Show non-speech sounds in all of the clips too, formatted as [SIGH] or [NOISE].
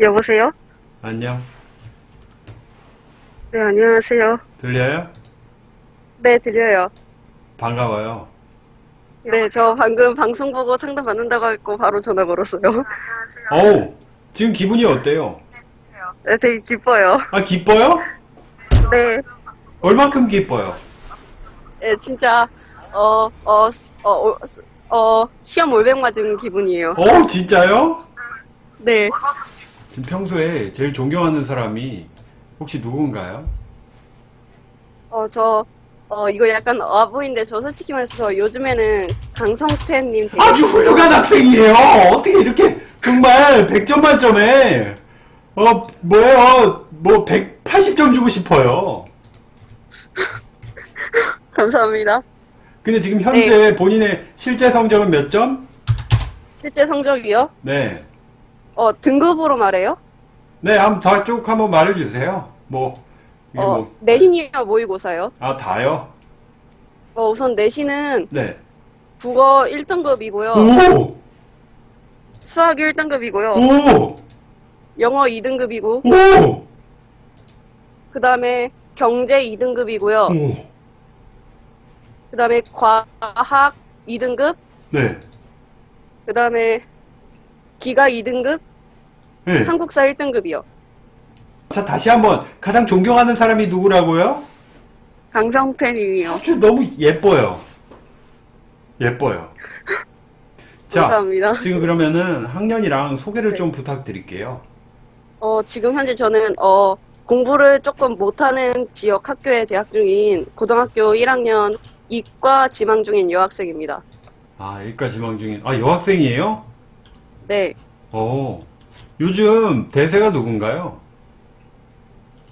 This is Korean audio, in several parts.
여보세요? 안녕. 네, 안녕하세요. 들려요? 네, 들려요. 반가워요. 네, 저 방금 방송 보고 상담 받는다고 했고 바로 전화 걸었어요. 어우, 지금 기분이 어때요? 네, 되게 기뻐요. 아, 기뻐요? 네, 얼만큼 기뻐요? 네 진짜 어, 어, 어, 어, 어, 시험 올백 맞은 기분이에요. 어, 진짜요? 네, 지금 평소에 제일 존경하는 사람이 혹시 누군가요? 어, 저, 어, 이거 약간 어보인데 저 솔직히 말해서 요즘에는 강성태님 되게 아주 훌륭한 학생이에요. 어떻게 이렇게 정말 100점 만점에 어, 뭐예요? 뭐 180점 주고 싶어요. [LAUGHS] 감사합니다. 근데 지금 현재 본인의 실제 성적은 몇 점? 실제 성적이요? 네. 어, 등급으로 말해요? 네, 한번 다쭉 한번 말해 주세요. 뭐 이게 어, 뭐 내신이요, 모의고사요? 아, 다요? 어, 우선 내신은 네. 국어 1등급이고요. 오! 수학 1등급이고요. 오! 영어 2등급이고, 오! 그 다음에 경제 2등급이고요. 오! 그 다음에 과학 2등급, 네. 그 다음에 기가 2등급, 네. 한국사 1등급이요. 자, 다시 한번 가장 존경하는 사람이 누구라고요? 강성태 님이요. 아주 너무 예뻐요. 예뻐요. [LAUGHS] 자, 감사합니다. 지금 그러면은 학년이랑 소개를 네. 좀 부탁드릴게요. 어, 지금 현재 저는, 어, 공부를 조금 못하는 지역 학교에 재학 중인 고등학교 1학년 이과 지망 중인 여학생입니다. 아, 일과 지망 중인, 아, 여학생이에요? 네. 어. 요즘 대세가 누군가요?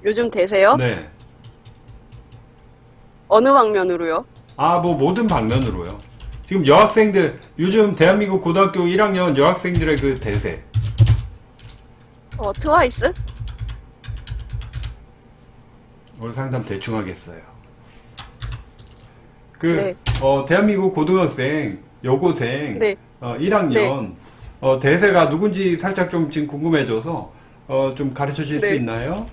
요즘 되세요? 네. 어느 방면으로요? 아, 뭐 모든 방면으로요. 지금 여학생들, 요즘 대한민국 고등학교 1학년 여학생들의 그 대세. 어, 트와이스? 오늘 상담 대충 하겠어요. 그, 네. 어, 대한민국 고등학생, 여고생, 네. 어, 1학년, 어, 대세가 누군지 살짝 좀 지금 궁금해져서, 어, 좀 가르쳐 주실 수 네. 있나요?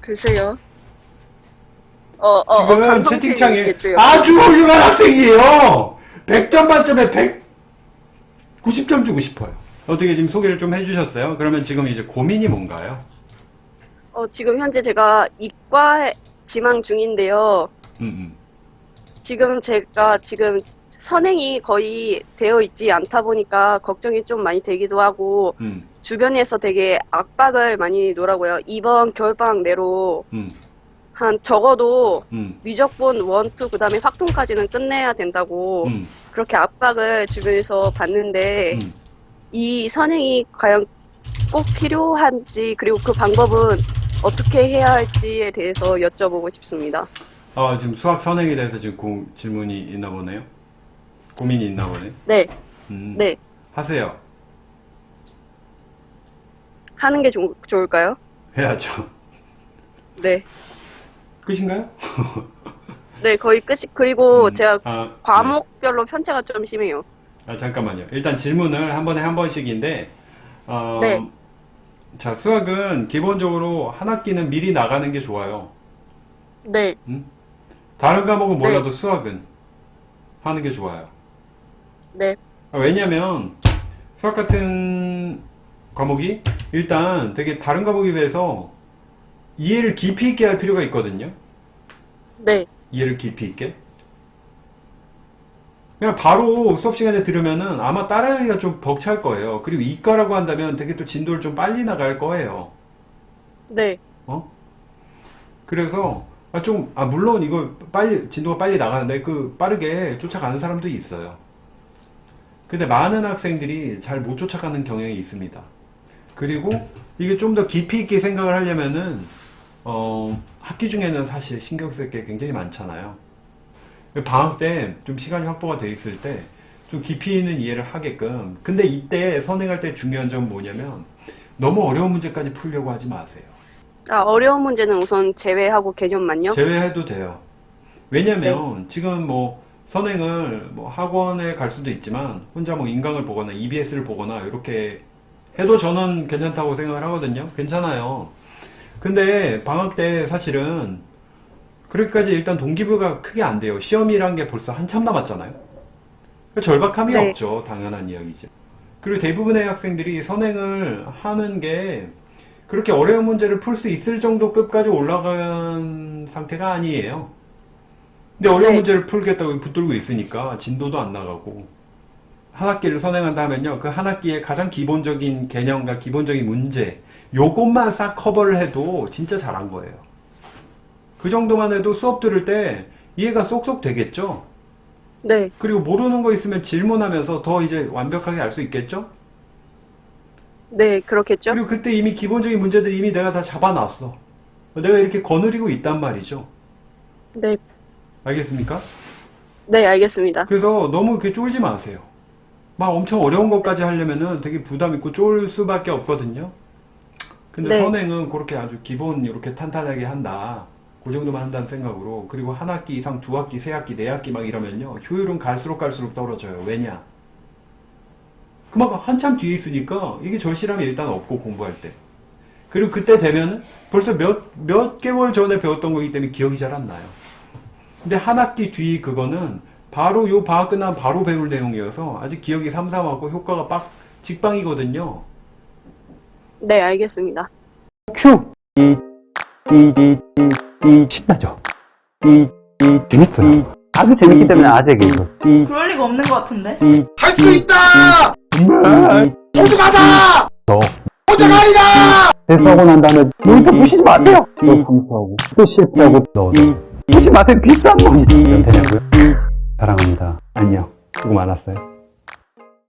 글쎄요. 어, 어, 어, 지금 강성태 채팅창에. 아주 훌륭한 학생이에요! 100점 만점에 190점 주고 싶어요. 어떻게 지금 소개를 좀 해주셨어요? 그러면 지금 이제 고민이 뭔가요? 어, 지금 현재 제가 이과 지망 중인데요. 음, 음. 지금 제가 지금 선행이 거의 되어 있지 않다 보니까 걱정이 좀 많이 되기도 하고 음, 주변에서 되게 압박을 많이 놓으라고요. 이번 겨울방학 내로 음, 한 적어도 음, 위적분 원, 투, 그 다음에 확통까지는 끝내야 된다고 음, 그렇게 압박을 주변에서 받는데 음. 이 선행이 과연 꼭 필요한지 그리고 그 방법은 어떻게 해야 할지에 대해서 여쭤보고 싶습니다. 아, 지금 수학 선행에 대해서 지금 고- 질문이 있나 보네요? 고민이 있나 보네? 네, 음, 네. 하세요. 하는 게 좋, 좋을까요? 해야죠. [LAUGHS] 네. 끝인가요? [LAUGHS] 네, 거의 끝이, 그리고 음, 제가 아, 과목별로 편차가 좀 심해요. 네. 아, 잠깐만요. 일단 질문을 한 번에 한 번씩인데, 어, 네. 자, 수학은 기본적으로 한 학기는 미리 나가는 게 좋아요. 네, 다른 과목은 네. 몰라도 수학은 하는 게 좋아요. 네, 아, 왜냐면 수학 같은 과목이 일단 되게 다른 과목에 비해서 이해를 깊이 있게 할 필요가 있거든요. 네, 이해를 깊이 있게. 그냥 바로 수업 시간에 들으면은 아마 따라하기가 좀 벅찰 거예요. 그리고 이과라고 한다면 되게 또 진도를 좀 빨리 나갈 거예요. 네, 어? 그래서 아, 좀, 아, 물론 이거 빨리, 진도가 빨리 나가는데 그 빠르게 쫓아가는 사람도 있어요. 근데 많은 학생들이 잘 못 쫓아가는 경향이 있습니다. 그리고 이게 좀 더 깊이 있게 생각을 하려면은, 어, 학기 중에는 사실 신경 쓸 게 굉장히 많잖아요. 방학 때 좀 시간이 확보가 돼 있을 때 좀 깊이 있는 이해를 하게끔. 근데 이때 선행할 때 중요한 점은 뭐냐면 너무 어려운 문제까지 풀려고 하지 마세요. 아, 어려운 문제는 우선 제외하고 개념만요? 제외해도 돼요. 왜냐면 지금 뭐 선행을 뭐 학원에 갈 수도 있지만 혼자 뭐 인강을 보거나 EBS를 보거나 이렇게 해도 저는 괜찮다고 생각을 하거든요. 괜찮아요. 근데 방학 때 사실은 그렇게까지 일단 동기부여가 크게 안 돼요. 시험이란 게 벌써 한참 남았잖아요. 그러니까 절박함이 네. 없죠. 당연한 이야기죠. 그리고 대부분의 학생들이 선행을 하는 게 그렇게 어려운 문제를 풀 수 있을 정도 끝까지 올라간 상태가 아니에요. 근데 어려운 네. 문제를 풀겠다고 붙들고 있으니까 진도도 안 나가고 한 학기를 선행한다 하면요. 그 한 학기의 가장 기본적인 개념과 기본적인 문제 요것만 싹 커버를 해도 진짜 잘한 거예요. 그 정도만 해도 수업 들을 때 이해가 쏙쏙 되겠죠? 네, 그리고 모르는 거 있으면 질문하면서 더 이제 완벽하게 알 수 있겠죠? 네, 그렇겠죠? 그리고 그때 이미 기본적인 문제들 이미 내가 다 잡아놨어. 내가 이렇게 거느리고 있단 말이죠. 네, 알겠습니까? 네, 알겠습니다. 그래서 너무 이렇게 쫄지 마세요. 막 엄청 어려운 것까지 하려면은 되게 부담 있고 쫄 수밖에 없거든요. 근데 네. 선행은 그렇게 아주 기본 이렇게 탄탄하게 한다. 그 정도만 한다는 생각으로 그리고 한 학기 이상 두 학기, 세 학기, 네 학기 막 이러면요. 효율은 갈수록 갈수록 떨어져요. 왜냐? 그만큼 한참 뒤에 있으니까 이게 절실함이 일단 없고 공부할 때. 그리고 그때 되면 벌써 몇, 몇 개월 전에 배웠던 거기 때문에 기억이 잘 안 나요. 근데 한 학기 뒤 그거는 바로 요 방학 끝나면 바로 배울 내용이어서 아직 기억이 삼삼하고 효과가 빡 직방이거든요. 네, 알겠습니다. 큐! 이, 이, 이, 이, 이, 신나죠? 이, 이, 재밌어요. 아주 재밌기 때문에 아재게 이거. 이, 그럴 리가 없는 것 같은데? 이, 할 수 있다! 정말. 소중하다! 너. 혼자가 아니다! 대수하고 난 다음에 모니터 부시지 마세요! 또 감수하고, 또 실패하고, 너. 부시지 마세요! 비싼 놈이. 연태냐고요? 사랑합니다. 안녕. 수고 많았어요.